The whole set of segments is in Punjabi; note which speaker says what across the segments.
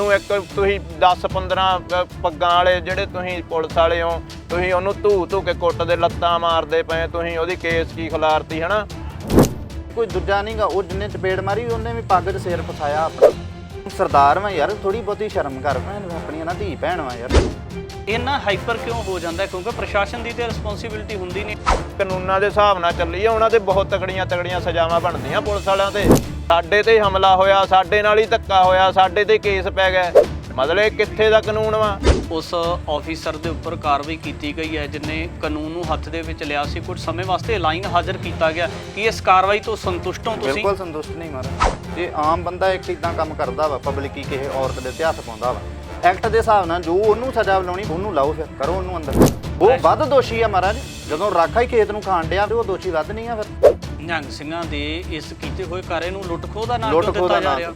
Speaker 1: ਇਹਨੂੰ ਇੱਕ ਤੁਸੀਂ 10 15 ਪੱਗਾਂ ਵਾਲੇ ਜਿਹੜੇ ਤੁਸੀਂ ਪੁਲਿਸ ਵਾਲੇ ਹੋ ਤੁਸੀਂ ਉਹਨੂੰ ਧੂ ਧੂ ਕੇ ਕੁੱਟ ਦੇ ਲੱਤਾਂ ਮਾਰਦੇ ਪਏ ਤੁਸੀਂ ਉਹਦੀ ਕੇਸ ਕੀ ਖਿਲਾਰਤੀ ਹਨਾ?
Speaker 2: ਕੋਈ ਦੂਜਾ ਨਹੀਂਗਾ ਉਹ ਜਿੰਨੇ ਚਪੇੜ ਮਾਰੀ ਉਹਨੇ ਵੀ ਪੱਗ 'ਚ ਸਿਰ ਫਸਾਇਆ ਆਪਣਾ। ਸਰਦਾਰ ਵਾਂ ਯਾਰ ਥੋੜੀ ਬਹੁਤੀ ਸ਼ਰਮ ਕਰ ਭੈਣ ਆਪਣੀ ਨਾ ਧੀ ਭੈਣ ਵਾਂ ਯਾਰ।
Speaker 3: ਇੰਨਾ ਹਾਈਪਰ ਕਿਉਂ ਹੋ ਜਾਂਦਾ? ਕਿਉਂਕਿ ਪ੍ਰਸ਼ਾਸਨ ਦੀ ਤੇ ਰਿਸਪੌਂਸਿਬਿਲਟੀ ਹੁੰਦੀ ਨਹੀਂ
Speaker 1: ਕਾਨੂੰਨਾਂ ਦੇ ਹਿਸਾਬ ਨਾਲ ਚੱਲੀ ਆ ਉਹਨਾਂ ਤੇ ਬਹੁਤ ਤਕੜੀਆਂ ਤਕੜੀਆਂ ਸਜ਼ਾਵਾਂ ਬਣਦੀਆਂ ਪੁਲਿਸ ਵਾਲਿਆਂ ਤੇ। ਸਾਡੇ ਤੇ ਹਮਲਾ ਹੋਇਆ ਸਾਡੇ ਨਾਲ ਹੀ ਧੱਕਾ ਹੋਇਆ ਸਾਡੇ ਤੇ ਕੇਸ ਪੈ ਗਿਆ। ਮਤਲਬ ਇਹ ਕਿੱਥੇ ਦਾ ਕਾਨੂੰਨ ਵਾ?
Speaker 3: ਉਸ ਆਫੀਸਰ ਦੇ ਉੱਪਰ ਕਾਰਵਾਈ ਕੀਤੀ ਗਈ ਹੈ ਜਿਨੇ ਕਾਨੂੰਨ ਨੂੰ ਹੱਥ ਦੇ ਵਿੱਚ ਲਿਆ ਸੀ। ਕੁਝ ਸਮੇਂ ਵਾਸਤੇ ਲਾਈਨ ਹਾਜ਼ਰ ਕੀਤਾ ਗਿਆ। ਕਿ ਇਸ ਕਾਰਵਾਈ ਤੋਂ ਸੰਤੁਸ਼ਟ ਹੋ ਤੁਸੀਂ?
Speaker 2: ਬਿਲਕੁਲ ਸੰਤੁਸ਼ਟ ਨਹੀਂ ਮਾਰਾ ਜੇ ਆਮ ਬੰਦਾ ਇੱਕ ਇਦਾਂ ਕੰਮ ਕਰਦਾ ਵਾ ਪਬਲਿਕ ਹੀ ਕਿਸੇ ਔਰਤ ਦੇ ਉੱਤੇ ਹੱਥ ਪਾਉਂਦਾ ਵਾ। ਐਕਟ ਦੇ ਹਿਸਾਬ ਨਾਲ ਜੋ ਉਹਨੂੰ ਸਜ਼ਾ ਲਾਉਣੀ ਉਹਨੂੰ ਲਾਓ ਫਿਰ ਕਰੋ ਉਹਨੂੰ ਅੰਦਰ। ਉਹ ਵੱਧ ਦੋਸ਼ੀ ਆ ਮਹਾਰਾਜ। ਜਦੋਂ ਰਾਖਾ ਹੀ ਖੇਤ ਨੂੰ ਖਾਣ ਡਿਆ ਤੇ ਉਹ ਦੋਸ਼ੀ ਵੱਧ ਨਹੀਂ ਆ ਫਿਰ।
Speaker 3: ਨਿਹੰਗ ਸਿੰਘਾਂ ਦੇ ਇਸ ਕੀਤੇ ਹੋਏ ਕਾਰੇ ਨੂੰ ਲੁੱਟ ਖੋਹ ਦਾ ਨਾਮ
Speaker 2: ਲੁੱਟ
Speaker 3: ਕਿਉਂ
Speaker 2: ਖੋਹ ਦਾ
Speaker 3: ਦਿੱਤਾ ਜਾ ਰਿਹਾ?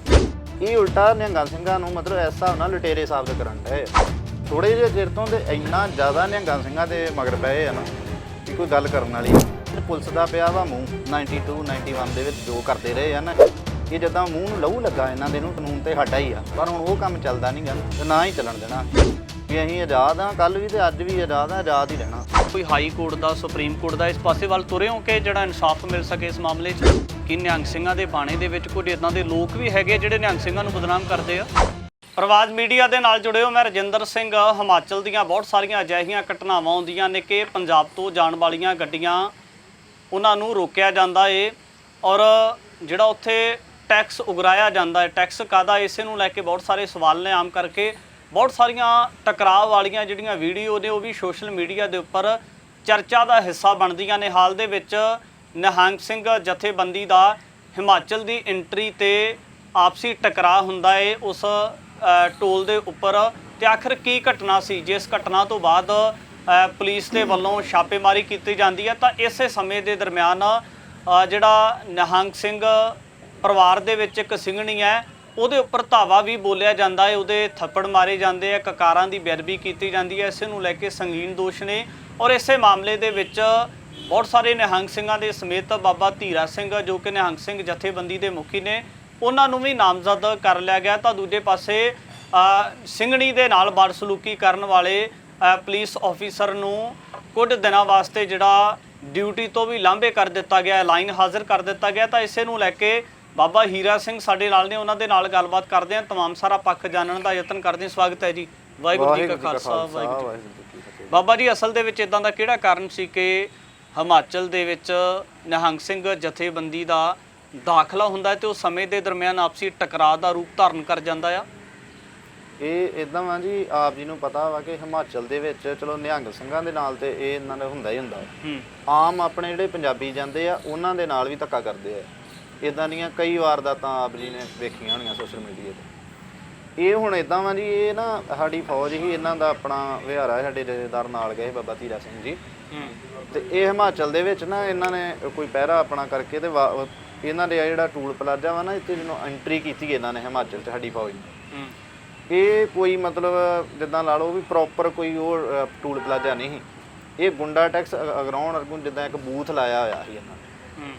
Speaker 2: ਇਹ ਉਲਟਾ ਨਿਹੰਗਾਂ ਸਿੰਘਾਂ ਨੂੰ ਮਤਲਬ ਇਸ ਹਿਸਾਬ ਨਾਲ ਲੁਟੇਰੇ ਦੇ ਕਰਨ ਡਏ ਆ। ਥੋੜੇ ਜਿਹੇ ਚਿਰ ਤੋਂ ਤੇ ਇੰਨਾ ਜ਼ਿਆਦਾ ਨਿਹੰਗਾਂ ਸਿੰਘਾਂ ਦੇ ਮਗਰ ਪਏ ਆ ਨਾ ਕਿ ਕੋਈ ਗੱਲ ਕਰਨ ਵਾਲੀ ਨਹੀਂ। ਪੁਲਿਸ ਦਾ ਪਿਆ ਵਾ ਮੂੰਹ। 92 91 ਦੇ ਵਿੱਚ ਜੋ ਕਰਦੇ ਰਹੇ ਆ ਨਾ ਇਹ ਜਦਾਂ ਮੂੰਹ ਨੂੰ ਲਹੂ ਲੱਗਾ ਇਹਨਾਂ ਦੇ ਨੂੰ ਕਾਨੂੰਨ ਤੇ ਸਾਡਾ ਹੀ ਆ। ਪਰ ਹੁਣ ਉਹ ਕੰਮ ਚੱਲਦਾ ਨਹੀਂ ਗਾ ਤੇ ਨਾ ਹੀ ਚੱਲਣ ਦੇਣਾ। ਕਿ ਅਸੀਂ ਆਜ਼ਾਦ ਆ ਕੱਲ ਵੀ ਤੇ ਅੱਜ ਵੀ ਆਜ਼ਾਦ ਆ ਆਜ਼ਾਦ ਹੀ ਰਹਿਣਾ।
Speaker 3: ਕੋਈ ਹਾਈ ਕੋਰਟ ਦਾ, ਸੁਪਰੀਮ ਕੋਰਟ ਦਾ ਇਸ ਪਾਸੇ ਵੱਲ ਤੁਰੇ ਹੋ ਕਿ ਜਿਹੜਾ ਇਨਸਾਫ ਮਿਲ ਸਕੇ ਇਸ ਮਾਮਲੇ 'ਚ? ਕਿ ਨਿਹੰਗ ਸਿੰਘਾਂ ਦੇ ਬਾਣੇ ਦੇ ਵਿੱਚ ਕੁਝ ਇਦਾਂ ਦੇ ਲੋਕ ਵੀ ਹੈਗੇ ਜਿਹੜੇ ਨਿਹੰਗ ਸਿੰਘਾਂ ਨੂੰ ਬਦਨਾਮ ਕਰਦੇ ਆ? ਪ੍ਰਵਾਜ ਮੀਡੀਆ ਦੇ ਨਾਲ ਜੁੜੇ ਹੋ ਮੈਂ ਰਜਿੰਦਰ ਸਿੰਘ। ਹਿਮਾਚਲ ਦੀਆਂ ਬਹੁਤ ਸਾਰੀਆਂ ਅਜਿਹੀਆਂ ਘਟਨਾਵਾਂ ਆਉਂਦੀਆਂ ਨੇ ਕਿ ਪੰਜਾਬ ਤੋਂ ਜਾਣ ਵਾਲੀਆਂ ਗੱਡੀਆਂ ਉਹਨਾਂ ਨੂੰ ਰੋਕਿਆ ਜਾਂਦਾ ਏ ਔਰ ਜਿਹੜਾ ਉੱਥੇ ਟੈਕਸ ਉਗਰਾਇਆ ਜਾਂਦਾ ਹੈ ਟੈਕਸ ਕਾਦਾ ਇਸੇ ਨੂੰ ਲੈ ਕੇ ਬਹੁਤ ਸਾਰੇ ਸਵਾਲ ਨੇ ਆਮ ਕਰਕੇ। ਬਹੁਤ ਸਾਰੀਆਂ ਟਕਰਾਅ ਵਾਲੀਆਂ ਜਿਹੜੀਆਂ ਵੀਡੀਓ ਨੇ ਉਹ ਵੀ ਸੋਸ਼ਲ ਮੀਡੀਆ ਦੇ ਉੱਪਰ ਚਰਚਾ ਦਾ ਹਿੱਸਾ ਬਣਦੀਆਂ ਨੇ। ਹਾਲ ਦੇ ਵਿੱਚ ਨਿਹੰਗ ਸਿੰਘ ਜਥੇਬੰਦੀ ਦਾ ਹਿਮਾਚਲ ਦੀ ਐਂਟਰੀ ਤੇ ਆਪਸੀ ਟਕਰਾਅ ਹੁੰਦਾ ਏ। ਉਸ ਟੋਲ ਦੇ ਉੱਪਰ ਤੇ ਆਖਰ ਕੀ ਘਟਨਾ ਸੀ? ਜਿਸ ਘਟਨਾ ਤੋਂ ਬਾਅਦ ਪੁਲਿਸ ਦੇ ਵੱਲੋਂ ਛਾਪੇਮਾਰੀ ਕੀਤੀ ਜਾਂਦੀ ਹੈ ਤਾਂ ਇਸੇ ਸਮੇਂ ਦੇ ਦਰਮਿਆਨ ਜਿਹੜਾ ਨਿਹੰਗ ਸਿੰਘ ਪਰਿਵਾਰ ਦੇ ਵਿੱਚ ਇੱਕ ਸਿੰਘਣੀ ਹੈ ਉਹਦੇ ਉੱਪਰ ਧਾਵਾ ਵੀ ਬੋਲਿਆ ਜਾਂਦਾ ਹੈ ਉਹਦੇ ਥੱਪੜ ਮਾਰੇ ਜਾਂਦੇ ਆ ਕਕਾਰਾਂ ਦੀ ਬੇਅਦਬੀ ਕੀਤੀ ਜਾਂਦੀ ਹੈ ਇਸੇ ਨੂੰ ਲੈ ਕੇ ਸੰਗੀਨ ਦੋਸ਼ ਨੇ ਔਰ ਇਸੇ ਮਾਮਲੇ ਦੇ ਵਿੱਚ ਬਹੁਤ ਸਾਰੇ ਨਿਹੰਗ ਸਿੰਘਾਂ ਦੇ ਸਮੇਤ ਬਾਬਾ ਧੀਰਾ ਸਿੰਘ ਜੋ ਕਿ ਨਿਹੰਗ ਸਿੰਘ ਜਥੇਬੰਦੀ ਦੇ ਮੁਖੀ ਨੇ ਉਹਨਾਂ ਨੂੰ ਵੀ ਨਾਮਜ਼ਦ ਕਰ ਲਿਆ ਗਿਆ। ਤਾਂ ਦੂਜੇ ਪਾਸੇ ਅ, ਸਿੰਘਣੀ ਦੇ ਨਾਲ ਬਦਸਲੂਕੀ ਕਰਨ ਵਾਲੇ ਪੁਲਿਸ ਆਫੀਸਰ ਨੂੰ ਕੁਝ ਦਿਨਾਂ ਵਾਸਤੇ ਜਿਹੜਾ ਡਿਊਟੀ ਤੋਂ ਵੀ ਲਾਂਭੇ ਕਰ ਦਿੱਤਾ ਗਿਆ ਲਾਈਨ ਹਾਜ਼ਰ ਕਰ ਦਿੱਤਾ ਗਿਆ। ਤਾਂ ਇਸੇ ਨੂੰ ਲੈ ਕੇ ਬਾਬਾ ਹੀਰਾ ਸਿੰਘ ਸਾਡੇ ਨਾਲ ਨੇ ਉਹਨਾਂ ਦੇ ਨਾਲ ਗੱਲਬਾਤ ਕਰਦੇ ਹਾਂ तमाम ਸਾਰਾ ਪੱਖ ਜਾਣਨ ਦਾ ਯਤਨ ਕਰਦੇ ਹਾਂ ਸਵਾਗਤ ਹੈ ਜੀ ਵਾਹਿਗੁਰੂ ਜੀ ਕਾ ਖਾਲਸਾ ਵਾਹਿਗੁਰੂ ਜੀ ਕੀ ਫਤਿਹ। ਬਾਬਾ ਜੀ ਅਸਲ ਦੇ ਵਿੱਚ ਇਦਾਂ ਦਾ ਕਿਹੜਾ ਕਾਰਨ ਸੀ ਕਿ ਹਿਮਾਚਲ ਦੇ ਵਿੱਚ ਨਿਹੰਗ ਸਿੰਘ ਜਥੇਬੰਦੀ ਦਾ ਦਾਖਲਾ ਹੁੰਦਾ ਹੈ ਤੇ ਉਹ ਸਮੇਂ ਦੇ ਦਰਮਿਆਨ ਆਪਸੀ ਟਕਰਾਅ ਦਾ ਰੂਪ ਧਾਰਨ ਕਰ ਜਾਂਦਾ ਆ
Speaker 2: ਇਹ ਇਦਾਂ ਵਾ ਜੀ ਆਪ ਜੀ ਨੂੰ ਪਤਾ ਵਾ ਕਿ ਹਿਮਾਚਲ ਦੇ ਵਿੱਚ ਚਲੋ ਨਿਹੰਗ ਸਿੰਘਾਂ ਦੇ ਨਾਲ ਤੇ ਇਹ ਇਹਨਾਂ ਦਾ ਹੁੰਦਾ ਹੀ ਹੁੰਦਾ
Speaker 3: ਹੂੰ
Speaker 2: ਆਮ ਆਪਣੇ ਜਿਹੜੇ ਪੰਜਾਬੀ ਜਾਂਦੇ ਆ ਉਹਨਾਂ ਦੇ ਨਾਲ ਵੀ ਧੱਕਾ ਕਰਦੇ ਆ ਇਦਾਂ ਦੀਆਂ ਕਈ ਵਾਰ ਦਾ ਤਾਂ ਆਪ ਜੀ ਨੇ ਵੇਖੀਆਂ ਹੋਣੀਆਂ ਸੋਸ਼ਲ ਮੀਡੀਆ ਤੇ। ਇਹ ਹੁਣ ਇਦਾਂ ਵਾ ਜੀ ਇਹ ਨਾ ਸਾਡੀ ਫੌਜ ਹੀ ਇਹਨਾਂ ਦਾ ਆਪਣਾ ਵਿਹਾਰਾ ਸਾਡੇ ਜਥੇਦਾਰ ਨਾਲ ਗਏ ਬਾਬਾ ਧੀਰਾ ਸਿੰਘ ਜੀ। ਤੇ ਇਹ ਹਿਮਾਚਲ ਦੇ ਵਿੱਚ ਨਾ ਇਹਨਾਂ ਨੇ ਕੋਈ ਪਹਿਰਾ ਆਪਣਾ ਕਰਕੇ ਤੇ ਇਹਨਾਂ ਦੇ ਜਿਹੜਾ ਟੂਲ ਪਲਾਜ਼ਾ ਵਾ ਨਾ ਇੱਥੇ ਜਿਹਨੂੰ ਐਂਟਰੀ ਕੀਤੀ ਇਹਨਾਂ ਨੇ ਹਿਮਾਚਲ ਚ ਸਾਡੀ ਫੌਜ ਨੇ।
Speaker 3: ਹੂੰ।
Speaker 2: ਇਹ ਕੋਈ ਮਤਲਬ ਜਿੱਦਾਂ ਲਾ ਲਓ ਵੀ ਪ੍ਰੋਪਰ ਕੋਈ ਉਹ ਟੂਲ ਪਲਾਜ਼ਾ ਨਹੀਂ। ਇਹ ਗੁੰਡਾ ਟੈਕਸ ਅਗਰਾਉਣ ਅਰਗੁਣ ਜਿੱਦਾਂ ਇੱਕ ਬੂਥ ਲਾਇਆ ਹੋਇਆ ਸੀ ਇਹਨਾਂ ਨੇ।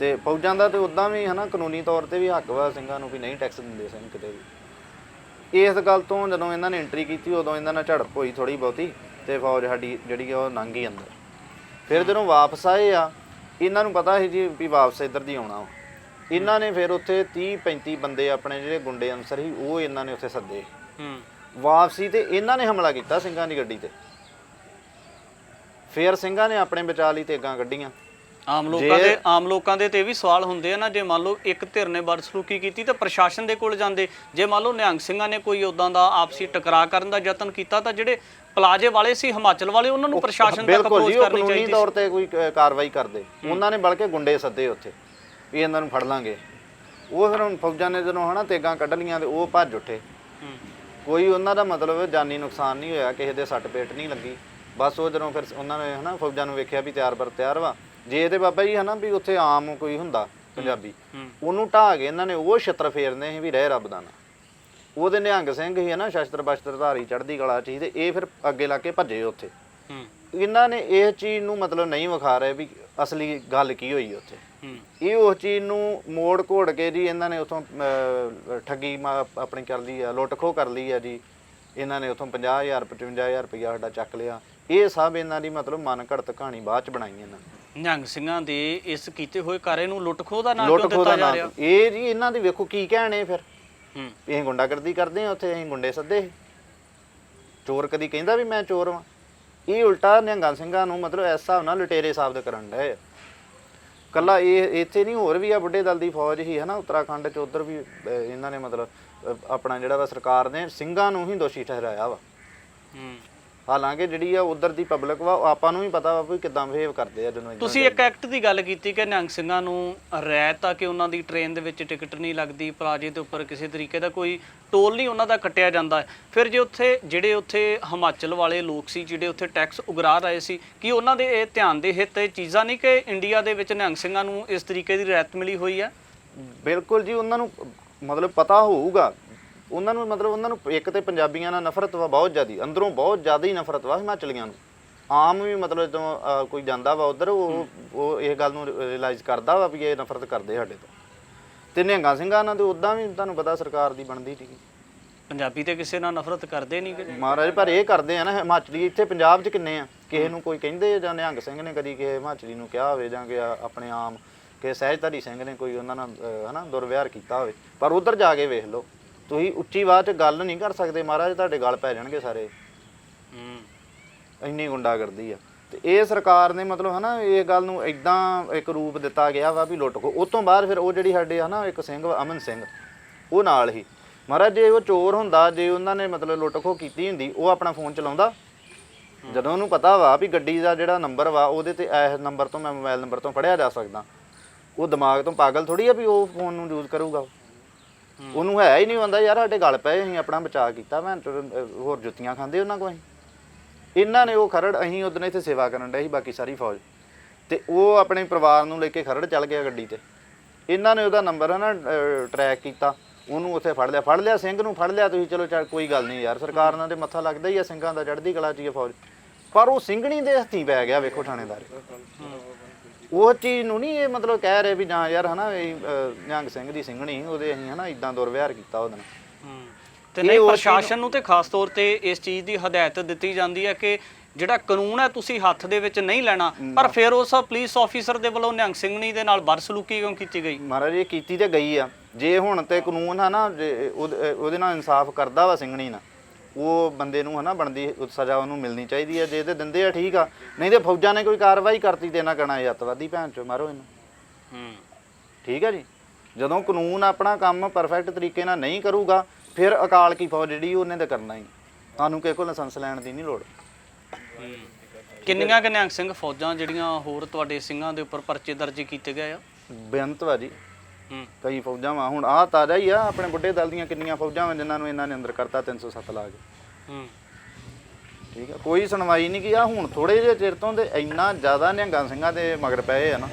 Speaker 2: ਤੇ ਫੌਜਾਂ ਦਾ ਤੇ ਉਦਾਂ ਵੀ ਹਨਾ ਕਾਨੂੰਨੀ ਤੌਰ ਤੇ ਵੀ ਹੱਕ ਵਾ ਸਿੰਘਾਂ ਨੂੰ ਵੀ ਨਹੀਂ ਟੈਕਸ ਦਿੰਦੇ ਸਨ ਕਿਤੇ ਵੀ। ਇਸ ਗੱਲ ਤੋਂ ਜਦੋਂ ਇਹਨਾਂ ਨੇ ਐਂਟਰੀ ਕੀਤੀ ਉਦੋਂ ਇਹਨਾਂ ਨਾਲ ਝੜਪ ਹੋਈ ਥੋੜੀ ਬਹੁਤੀ ਤੇ ਫੌਜ ਸਾਡੀ ਜਿਹੜੀ ਉਹ ਲੰਘ ਗਈ ਅੰਦਰ। ਫਿਰ ਜਦੋਂ ਵਾਪਸ ਆਏ ਆ ਇਹਨਾਂ ਨੂੰ ਪਤਾ ਸੀ ਜੀ ਵੀ ਵਾਪਸ ਇੱਧਰ ਦੀ ਆਉਣਾ। ਇਹਨਾਂ ਨੇ ਫਿਰ ਉੱਥੇ 30 35 ਬੰਦੇ ਆਪਣੇ ਜਿਹੜੇ ਗੁੰਡੇ ਅਨਸਰ ਸੀ ਉਹ ਇਹਨਾਂ ਨੇ ਉੱਥੇ ਸੱਦੇ।
Speaker 3: ਹੂੰ।
Speaker 2: ਵਾਪਸੀ ਤੇ ਇਹਨਾਂ ਨੇ ਹਮਲਾ ਕੀਤਾ ਸਿੰਘਾਂ ਦੀ ਗੱਡੀ ਤੇ। ਫਿਰ ਸਿੰਘਾਂ ਨੇ ਆਪਣੇ ਬਚਾ ਲਈ ਤੇਗਾਂ ਕੱਢੀਆਂ।
Speaker 3: ਆਮ ਲੋਕਾਂ
Speaker 2: ਜੇ-
Speaker 3: ਦੇ ਆਮ ਲੋਕਾਂ ਦੇ ਤੇ ਵੀ ਸਵਾਲ ਹੁੰਦੇ ਆ ਨਾ ਜੇ ਮੰਨ ਲਓ ਇੱਕ ਧਿਰ ਨੇ ਬਦਸਲੂਕੀ ਕੀਤੀ ਤਾਂ ਪ੍ਰਸ਼ਾਸਨ ਦੇ ਕੋਲ ਜਾਂਦੇ। ਜੇ ਮੰਨ ਲਓ ਨਿਹੰਗ ਸਿੰਘਾਂ ਨੇ ਕੋਈ ਉਦਾਂ ਦਾ ਆਪਸੀ ਟਕਰਾਅ ਕਰਨ ਦਾ ਯਤਨ ਕੀਤਾ ਤਾਂ ਜਿਹੜੇ ਪਲਾਜੇ ਵਾਲੇ ਸੀ ਹਿਮਾਚਲ ਵਾਲੇ ਉਹਨਾਂ ਨੂੰ ਪ੍ਰਸ਼ਾਸਨ ਤੱਕ
Speaker 2: ਬਿਲਕੁਲ
Speaker 3: ਅਪਰੋਚ
Speaker 2: ਜੀ ਉਹ
Speaker 3: ਕਰਨੀ
Speaker 2: ਕਾਨੂੰਨੀ
Speaker 3: ਚਾਹੀਦੀ
Speaker 2: ਤੌਰ ਤੇ ਕੋਈ ਕਾਰਵਾਈ ਕਰਦੇ। ਉਹਨਾਂ ਨੇ ਬਲਕਿ ਗੁੰਡੇ ਸੱਦੇ ਉੱਥੇ ਵੀ ਇਹਨਾਂ ਨੂੰ ਫੜ ਲਾਂਗੇ। ਉਹ ਫਿਰ ਹੁਣ ਫੌਜਾਂ ਨੇ ਜਦੋਂ ਹਨਾ ਤੇਗਾਂ ਕੱਢ ਲੀਆਂ ਤੇ ਉਹ ਭੱਜ ਉੱਠੇ। ਕੋਈ ਉਹਨਾਂ ਦਾ ਮਤਲਬ ਜਾਨੀ ਨੁਕਸਾਨ ਨਹੀਂ ਹੋਇਆ ਕਿਸੇ ਦੇ ਸੱਟ ਪੇਟ ਨਹੀਂ ਲੱਗੀ। ਬਸ ਉਹ ਜਦੋਂ ਫਿਰ ਉਹਨਾਂ ਨੇ ਹਨਾ ਫੌਜਾਂ ਨੂੰ ਵੇਖਿਆ ਵੀ ਤਿਆਰ ਬਰ ਤਿਆਰ ਵਾ ਜੇ ਇਹਦੇ ਬਾਬਾ ਜੀ ਹਨਾ ਵੀ ਉੱਥੇ ਆਮ ਕੋਈ ਹੁੰਦਾ ਪੰਜਾਬੀ ਉਹਨੂੰ ਢਾਹ ਕੇ ਇਹਨਾਂ ਨੇ ਉਹ ਛਤਰ ਫੇਰਨੇ ਸੀ ਵੀ ਰਹਿ ਰੱਬ ਦਾ ਨਾ ਉਹਦੇ ਨਿਹੰਗ ਸਿੰਘ ਹੀ ਨਾ ਸ਼ਸਤਰ ਬਸਤਰ ਧਾਰੀ ਚੜ੍ਹਦੀ ਕਲਾ ਚ ਸੀ ਤੇ ਇਹ ਫਿਰ ਅੱਗੇ ਲਾ ਕੇ ਭੱਜੇ ਉੱਥੇ। ਇਹਨਾਂ ਨੇ ਇਹ ਚੀਜ਼ ਨੂੰ ਮਤਲਬ ਨਹੀਂ ਵਿਖਾ ਰਹੇ ਵੀ ਅਸਲੀ ਗੱਲ ਕੀ ਹੋਈ ਉੱਥੇ। ਇਹ ਉਸ ਚੀਜ਼ ਨੂੰ ਮੋੜ ਘੋੜ ਕੇ ਜੀ ਇਹਨਾਂ ਨੇ ਉਥੋਂ ਠੱਗੀ ਆਪਣੀ ਕਰ ਲਈ ਆ ਲੁੱਟ ਖੋਹ ਕਰ ਲਈ ਆ ਜੀ। ਇਹਨਾਂ ਨੇ ਉਥੋਂ 50000 55000 ਰੁਪਇਆ ਸਾਡਾ ਚੱਕ ਲਿਆ। ਇਹ ਸਭ ਇਹਨਾਂ ਦੀ ਮਤਲਬ ਮਨ ਘੜਤ ਕਹਾਣੀ ਬਾਅਦ ਚ ਬਣਾਈ ਇਹਨਾਂ ਨੇ।
Speaker 3: ਨਿਹੰਗ ਸਿੰਘਾਂ ਦੇ ਇਸ ਕੀਤੇ ਹੋਏ ਕਾਰੇ ਨੂੰ ਲੁੱਟ ਖੋਹ ਦਾ ਨਾਮ
Speaker 2: ਲੁੱਟ
Speaker 3: ਕਿਉਂ
Speaker 2: ਖੋਹ ਦਾ
Speaker 3: ਦਿੱਤਾ ਜਾ
Speaker 2: ਨਾਮ
Speaker 3: ਰਿਹਾ?
Speaker 2: ਇਹ ਜੀ ਇਹਨਾਂ ਦੀ ਵੇਖੋ ਕੀ ਕਹਿਣੇ ਫਿਰ।
Speaker 3: ਹੂੰ।
Speaker 2: ਵੀ ਅਸੀਂ ਗੁੰਡਾਗਰਦੀ ਕਰਦੇ ਆ ਉੱਥੇ ਅਸੀਂ ਗੁੰਡੇ ਸੱਦੇ ਸੀ। ਚੋਰ ਕਦੀ ਕਹਿੰਦਾ ਵੀ ਮੈਂ ਚੋਰ ਵਾਂ। ਇਹ ਉਲਟਾ ਨਿਹੰਗਾਂ ਸਿੰਘਾਂ ਨੂੰ ਮਤਲਬ ਇਸ ਹਿਸਾਬ ਨਾਲ ਲੁਟੇਰੇ ਸਾਬਤ ਕਰਨ ਡਏ ਆ। ਕੱਲਾ ਇਹ ਇੱਥੇ ਨਹੀਂ ਹੋਰ ਵੀ ਆ ਬੁੱਢੇ ਦਲ ਦੀ ਫੌਜ ਹੀ ਹੈ ਨਾ ਉੱਤਰਾਖੰਡ ਚ ਉਧਰ ਵੀ ਅਹ, ਇਹਨਾਂ ਨੇ ਮਤਲਬ ਅਹ, ਆਪਣਾ ਜਿਹੜਾ ਵਾ ਸਰਕਾਰ ਨੇ ਸਿੰਘਾਂ ਨੂੰ ਹੀ ਦੋਸ਼ੀ ਠਹਿਰਾਇਆ ਵਾ।
Speaker 3: ਹੂੰ।
Speaker 2: ਹਾਲਾਂਕਿ ਜਿਹੜੀ ਆ ਉਧਰ ਦੀ ਪਬਲਿਕ ਵਾ ਉਹ ਆਪਾਂ ਨੂੰ ਵੀ ਪਤਾ ਵਾ ਵੀ ਕਿਦਾਂ ਬਿਹੇਵ ਕਰਦੇ ਆ ਜਦੋਂ ਏਦਾਂ
Speaker 3: ਤੁਸੀਂ ਇੱਕ ਐਕਟ ਦੀ ਗੱਲ ਕੀਤੀ ਕਿ ਨਿਹੰਗ ਸਿੰਘਾਂ ਨੂੰ ਰਹਿਤ ਆ ਕਿ ਉਹਨਾਂ ਦੀ ਟ੍ਰੇਨ ਦੇ ਵਿੱਚ ਟਿਕਟ ਨਹੀਂ ਲੱਗਦੀ ਪਲਾਜੇ ਦੇ ਉੱਪਰ ਕਿਸੇ ਤਰੀਕੇ ਦਾ ਕੋਈ ਟੋਲ ਨਹੀਂ ਉਹਨਾਂ ਦਾ ਕੱਟਿਆ ਜਾਂਦਾ। ਫਿਰ ਜੇ ਉੱਥੇ ਜਿਹੜੇ ਉੱਥੇ ਹਿਮਾਚਲ ਵਾਲੇ ਲੋਕ ਸੀ ਜਿਹੜੇ ਉੱਥੇ ਟੈਕਸ ਉਗਰਾ ਰਹੇ ਸੀ ਕੀ ਉਹਨਾਂ ਦੇ ਇਹ ਧਿਆਨ ਦੇ ਹਿੱਤ ਇਹ ਚੀਜ਼ਾਂ ਨਹੀਂ ਕਿ ਇੰਡੀਆ ਦੇ ਵਿੱਚ ਨਿਹੰਗ ਸਿੰਘਾਂ ਨੂੰ ਇਸ ਤਰੀਕੇ ਦੀ ਰਹਿਤ ਮਿਲੀ ਹੋਈ ਹੈ?
Speaker 2: ਬਿਲਕੁਲ ਜੀ ਉਹਨਾਂ ਨੂੰ ਮਤਲਬ ਪਤਾ ਹੋਊਗਾ। ਉਹਨਾਂ ਨੂੰ ਮਤਲਬ ਉਹਨਾਂ ਨੂੰ ਇੱਕ ਤੇ ਪੰਜਾਬੀਆਂ ਨਾਲ ਨਫ਼ਰਤ ਵਾ ਬਹੁਤ ਜ਼ਿਆਦੀ ਅੰਦਰੋਂ ਬਹੁਤ ਜ਼ਿਆਦਾ ਹੀ ਨਫ਼ਰਤ ਵਾ ਹਿਮਾਚਲੀਆਂ ਨੂੰ। ਆਮ ਵੀ ਮਤਲਬ ਜਦੋਂ ਅਹ, ਕੋਈ ਜਾਂਦਾ ਵਾ ਉਧਰ ਉਹ ਉਹ ਇਹ ਗੱਲ ਨੂੰ ਰਿਅਲਾਈਜ਼ ਕਰਦਾ ਵਾ ਵੀ ਇਹ ਨਫ਼ਰਤ ਕਰਦੇ ਸਾਡੇ ਤੋਂ। ਤੇ ਨਿਹੰਗਾਂ ਸਿੰਘਾਂ ਨਾਲ ਤੇ ਉਦਾਂ ਵੀ ਤੁਹਾਨੂੰ ਪਤਾ ਸਰਕਾਰ ਦੀ ਬਣਦੀ ਠੀਕ
Speaker 3: ਪੰਜਾਬੀ ਤੇ ਕਿਸੇ ਨਾਲ ਨਫ਼ਰਤ ਕਰਦੇ ਨਹੀਂ ਕਿ
Speaker 2: ਮਹਾਰਾਜ ਪਰ ਇਹ ਕਰਦੇ ਆ ਨਾ ਹਿਮਾਚਲੀ ਇੱਥੇ ਪੰਜਾਬ 'ਚ ਕਿੰਨੇ ਆ? ਕਿਸੇ ਨੂੰ ਕੋਈ ਕਹਿੰਦੇ ਆ ਜਾਂ ਨਿਹੰਗ ਸਿੰਘ ਨੇ ਕਦੀ ਕਿਸੇ ਹਿਮਾਚਲੀ ਨੂੰ ਕਿਹਾ ਹੋਵੇ ਜਾਂ ਕਿ ਆ- ਆਪਣੇ ਆਮ ਕਿ ਸਹਿਜਧਾਰੀ ਸਿੰਘ ਨੇ ਕੋਈ ਉਹਨਾਂ ਨਾਲ ਅਹ, ਹਨਾ ਦੁਰਵਿਹਾਰ ਕੀਤਾ ਹੋਵੇ। ਪਰ ਉਧਰ ਜਾ ਕੇ ਵੇਖ ਲਓ। ਤੁਸੀਂ ਉੱਚੀ ਆਵਾਜ਼ 'ਚ ਗੱਲ ਨਹੀਂ ਕਰ ਸਕਦੇ ਮਹਾਰਾਜ ਤੁਹਾਡੇ ਗੱਲ ਪੈ ਜਾਣਗੇ ਸਾਰੇ।
Speaker 3: ਹੂੰ।
Speaker 2: ਇੰਨੀ ਗੁੰਡਾਗਰਦੀ ਆ। ਤੇ ਇਹ ਸਰਕਾਰ ਨੇ ਮਤਲਬ ਹਨਾ ਇਹ ਗੱਲ ਨੂੰ ਇਦਾਂ ਇੱਕ ਰੂਪ ਦਿੱਤਾ ਗਿਆ ਵਾ ਵੀ ਲੁੱਟ ਖੋ। ਉਸ ਤੋਂ ਬਾਅਦ ਫਿਰ ਉਹ ਜਿਹੜੀ ਸਾਡੇ ਹਨਾ ਇੱਕ ਸਿੰਘ ਅਮਨ ਸਿੰਘ ਉਹ ਨਾਲ ਹੀ। ਮਹਾਰਾਜ ਜੇ ਉਹ ਚੋਰ ਹੁੰਦਾ ਜੇ ਉਹਨਾਂ ਨੇ ਮਤਲਬ ਲੁੱਟ ਖੋ ਕੀਤੀ ਹੁੰਦੀ ਉਹ ਆਪਣਾ ਫੋਨ ਚਲਾਉਂਦਾ। ਜਦੋਂ ਉਹਨੂੰ ਪਤਾ ਵਾ ਵੀ ਗੱਡੀ ਦਾ ਜਿਹੜਾ ਨੰਬਰ ਵਾ ਉਹਦੇ ਤੇ ਇਸ ਨੰਬਰ ਤੋਂ ਮੈਂ ਮੋਬਾਈਲ ਨੰਬਰ ਤੋਂ ਪੜਿਆ ਜਾ ਸਕਦਾ। ਉਹ ਦਿਮਾਗ ਤੋਂ ਪਾਗਲ ਥੋੜੀ ਆ ਵੀ ਉਹ ਫੋਨ ਨੂੰ ਯੂਜ਼ ਕਰੂਗਾ। ਉਹਨੂੰ ਹੈ ਹੀ ਨਹੀਂ ਹੁੰਦਾ ਯਾਰ ਸਾਡੇ ਗੱਲ ਪਏ ਅਸੀਂ ਆਪਣਾ ਬਚਾਅ ਕੀਤਾ ਮੈਂ ਹੋਰ ਜੁੱਤੀਆਂ ਖਾਂਦੇ ਉਹਨਾਂ ਕੋਲ ਅਸੀਂ। ਇਹਨਾਂ ਨੇ ਉਹ ਖਰੜ ਅਸੀਂ ਉਦੋਂ ਇੱਥੇ ਸੇਵਾ ਕਰਨ ਡਏ ਸੀ ਬਾਕੀ ਸਾਰੀ ਫੌਜ। ਤੇ ਉਹ ਆਪਣੇ ਪਰਿਵਾਰ ਨੂੰ ਲੈ ਕੇ ਖਰੜ ਚੱਲ ਗਿਆ ਗੱਡੀ ਤੇ। ਇਹਨਾਂ ਨੇ ਉਹਦਾ ਨੰਬਰ ਹੈ ਨਾ ਟਰੈਕ ਕੀਤਾ। ਉਹਨੂੰ ਉੱਥੇ ਫੜ ਲਿਆ। ਫੜ ਲਿਆ ਸਿੰਘ ਨੂੰ ਫੜ ਲਿਆ। ਤੁਸੀਂ ਚਲੋ ਚੱਲ ਕੋਈ ਗੱਲ ਨਹੀਂ ਯਾਰ ਸਰਕਾਰ ਨਾਲ ਤੇ ਮੱਥਾ ਲੱਗਦਾ ਹੀ ਆ ਸਿੰਘਾਂ ਦਾ ਚੜ੍ਹਦੀ ਕਲਾ ਚ ਹੀ ਫੌਜ। ਪਰ ਉਹ ਸਿੰਘਣੀ ਦੇ ਹੱਥੀਂ ਪੈ ਗਿਆ ਵੇਖੋ ਥਾਣੇਦਾਰ। ਉਹ ਚੀਜ਼ ਨੂੰ ਨਹੀਂ ਇਹ ਮਤਲਬ ਕਹਿ ਰਹੇ ਵੀ ਜਾਂ ਯਾਰ ਹਨਾ ਇਹ ਅਹ, ਨਿਹੰਗ ਸਿੰਘ ਦੀ ਸਿੰਘਣੀ ਉਹਦੇ ਅਸੀਂ ਹਨਾ ਇਦਾਂ ਦੁਰਵਿਹਾਰ ਕੀਤਾ ਉਹਦੇ ਨਾਲ।
Speaker 3: ਤੇ ਨਹੀਂ ਪ੍ਰਸ਼ਾਸਨ ਨੂੰ ਤੇ ਖਾਸ ਤੌਰ ਤੇ ਇਸ ਚੀਜ਼ ਦੀ ਹਦਾਇਤ ਦਿੱਤੀ ਜਾਂਦੀ ਹੈ ਕਿ ਜਿਹੜਾ ਕਾਨੂੰਨ ਹੈ ਤੁਸੀਂ ਹੱਥ ਦੇ ਵਿੱਚ ਨਹੀਂ ਲੈਣਾ ਪਰ ਫਿਰ ਉਸ ਪੁਲਿਸ ਆਫੀਸਰ ਦੇ ਵੱਲੋਂ ਨਿਹੰਗ ਸਿੰਘਣੀ ਦੇ ਨਾਲ ਬਦਸਲੂਕੀ ਕਿਉਂ ਕੀਤੀ ਗਈ?
Speaker 2: ਮਹਾਰਾਜ ਇਹ ਕੀਤੀ ਤੇ ਗਈ ਆ। ਜੇ ਹੁਣ ਤੇ ਕਾਨੂੰਨ ਹੈ ਨਾ ਜੇ ਉਹਦੇ ਉਹਦੇ ਨਾਲ ਇਨਸਾਫ ਕਰਦਾ ਵਾ ਸਿੰਘਣੀ ਨਾਲ। ਉਹ ਬੰਦੇ ਨੂੰ ਹਨਾ ਬਣਦੀ ਸਜ਼ਾ ਉਹਨੂੰ ਮਿਲਣੀ ਚਾਹੀਦੀ ਆ ਜੇ ਤੇ ਦਿੰਦੇ ਆ ਠੀਕ ਆ ਨਹੀਂ ਤੇ ਫੌਜਾਂ ਨੇ ਕੋਈ ਕਾਰਵਾਈ ਕਰਤੀ ਤੇ ਨਾ ਇਹ ਅੱਤਵਾਦੀ ਭੈਣ ਚੋ ਮਾਰੋ ਇਹਨੂੰ।
Speaker 3: ਹੂੰ।
Speaker 2: ਠੀਕ ਹੈ ਜੀ? ਜਦੋਂ ਕਾਨੂੰਨ ਆਪਣਾ ਕੰਮ ਪਰਫੈਕਟ ਤਰੀਕੇ ਨਾਲ ਨਹੀਂ ਕਰੂਗਾ ਫਿਰ ਅਕਾਲ ਕੀ ਫੌਜ ਜਿਹੜੀ ਉਹਨੇ ਤਾਂ ਕਰਨਾ ਹੀ। ਤੁਹਾਨੂੰ ਕਿਸੇ ਕੋਲ ਲਾਇਸੈਂਸ ਲੈਣ ਦੀ ਨਹੀਂ ਲੋੜ।
Speaker 3: ਕਿੰਨੀਆਂ ਕੁ ਨਿਹੰਗ ਸਿੰਘ ਫੌਜਾਂ ਜਿਹੜੀਆਂ ਹੋਰ ਤੁਹਾਡੇ ਸਿੰਘਾਂ ਦੇ ਉੱਪਰ ਪਰਚੇ ਦਰਜ ਕੀਤੇ ਗਏ ਆ?
Speaker 2: ਬੇਅੰਤ ਵਾ ਜੀ।
Speaker 3: ਹੂੰ
Speaker 2: ਕਈ ਫੌਜਾਂ ਵਾ। ਹੁਣ ਆਹ ਤਾਜ਼ਾ ਹੀ ਆ ਆਪਣੇ ਬੁੱਢੇ ਦਲ ਦੀਆਂ ਕਿੰਨੀਆਂ ਫੌਜਾਂ ਵਾ ਜਿਨ੍ਹਾਂ ਨੂੰ ਇਹਨਾਂ ਨੇ ਅੰਦਰ ਕਰਤਾ 307 ਲਾ ਕੇ।
Speaker 3: ਹੂੰ।
Speaker 2: ਠੀਕ ਆ ਕੋਈ ਸੁਣਵਾਈ ਨਹੀਂ ਕੀ ਆ ਹੁਣ ਥੋੜੇ ਜਿਹੇ ਚਿਰ ਤੋਂ ਤੇ ਇੰਨਾ ਜ਼ਿਆਦਾ ਨਿਹੰਗਾਂ ਸਿੰਘਾਂ ਦੇ ਮਗਰ ਪਏ ਆ ਨਾ